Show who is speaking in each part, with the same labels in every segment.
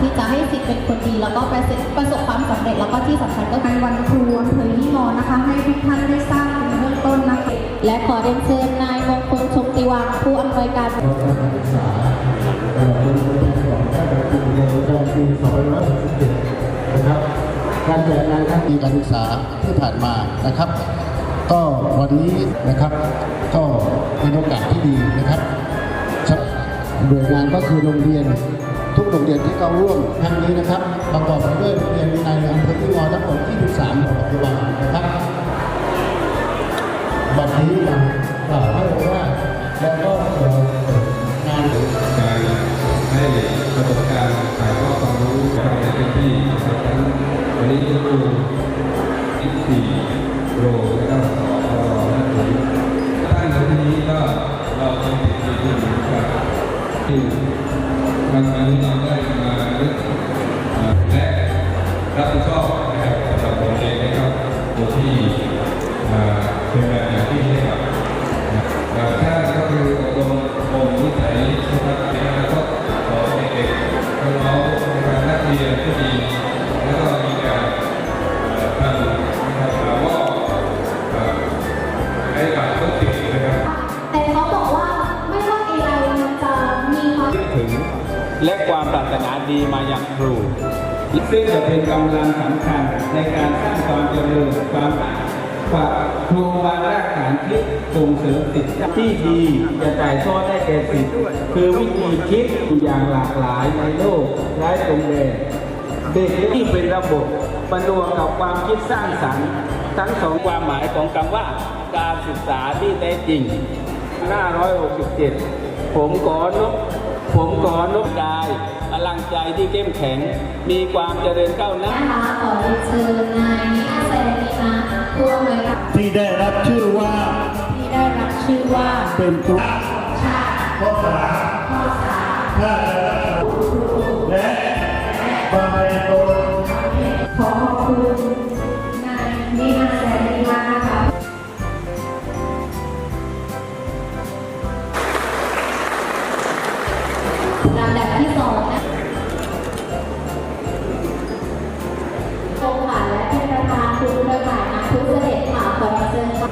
Speaker 1: ที่จะให้สิทธิ์เป็นคนดีแล้วก็ประสบประสบความสำเร็จแล้วก็ที่สำคัญก็คือวันครูอำเภอยี่งอนะคะ ให้ทุกท่านได้ทราบเป็นเบื้องต้นนะคะและขอเรียนเชิญนายมงคลชมติวังผู้อำนวยการ
Speaker 2: การศึกษาเอ่อเป็นตัวแทนของท่ารศึกษา2561นะครับการแจกงานครั้งปีการศึกษาที่ผ่านมานะครับ ก็วันนี้นะครับก็เป็นโอกาสที่ดีนะครับครับหน่วยงานก็คือโรงเรียน ทุกโรงเรียนที่เข้าร่วมครั้งนี้นะครับ ประกอบไปด้วยโรงเรียนในอำเภอที่งอทั้งหมด23ปัจจุบันนะครับบัดนี้นะกล่าวให้ เป็น
Speaker 3: แบบอย่างที่ให้กับเอ่อถ้าก็คืออบรมบ่มนิสัยนะครับในอนาคตของเด็กๆน้องๆในการนักเรียนที่ดีแล้วก็มีการเอ่อทำนะครับว่าให้กับทุกสิ่งนะครับ
Speaker 1: แต่เขาบอกว่าไม่ว่า AI มันจะมีความ
Speaker 4: ถึง และความปรารถนาดีมายังครูซึ่งจะเป็นกำลังสำคัญในการสร้างความเจริญความ ฝากครูวางรากฐานที่ส่งเสริมสิทธิที่ดีจะจ่ายทอดให้แก่สิทธิ์คือวิธีคิดอย่างหลากหลายในโลกไร้ตรงแดนเด็กที่เป็นระบบประนวมกับความคิดสร้างสรรค์ทั้งสองความหมายของคำว่า การศึกษาที่แท้จริงหน้า167 ผมขอนก ผมขอนกกายพลังใจที่เข้มแข็ง มีความเจริญก้าวหน้า
Speaker 1: นะคะขอเรียนเชิญนายนิอาแซนีนาผู้อำนวยการ
Speaker 2: ที่ได้รับชื่อว่า
Speaker 1: ที่ได้รับชื่อว่า
Speaker 2: เป็นตัว
Speaker 1: ชาติ
Speaker 2: ข้อสาม ลำ
Speaker 1: ดับที่สองนะโรงผ่านและเป็นประธานคุณเครือข่ายงานทุกเสด็จค่ะขอนเชิญค่ะ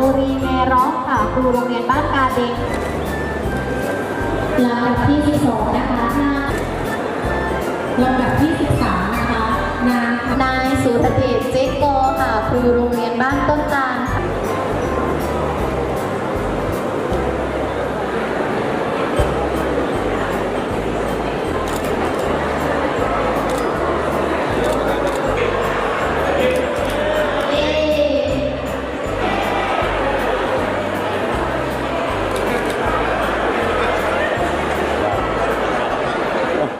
Speaker 1: างสาวนูรีเมร้องค่ะครูโรงเรียนบ้านกาเด็กลำดับที่ 12 นะคะนางลำดับที่ 13 นะคะ นางนายสุรเดชเจ๊กโกค่ะครูโรงเรียนบ้านต้นตาลค่ะ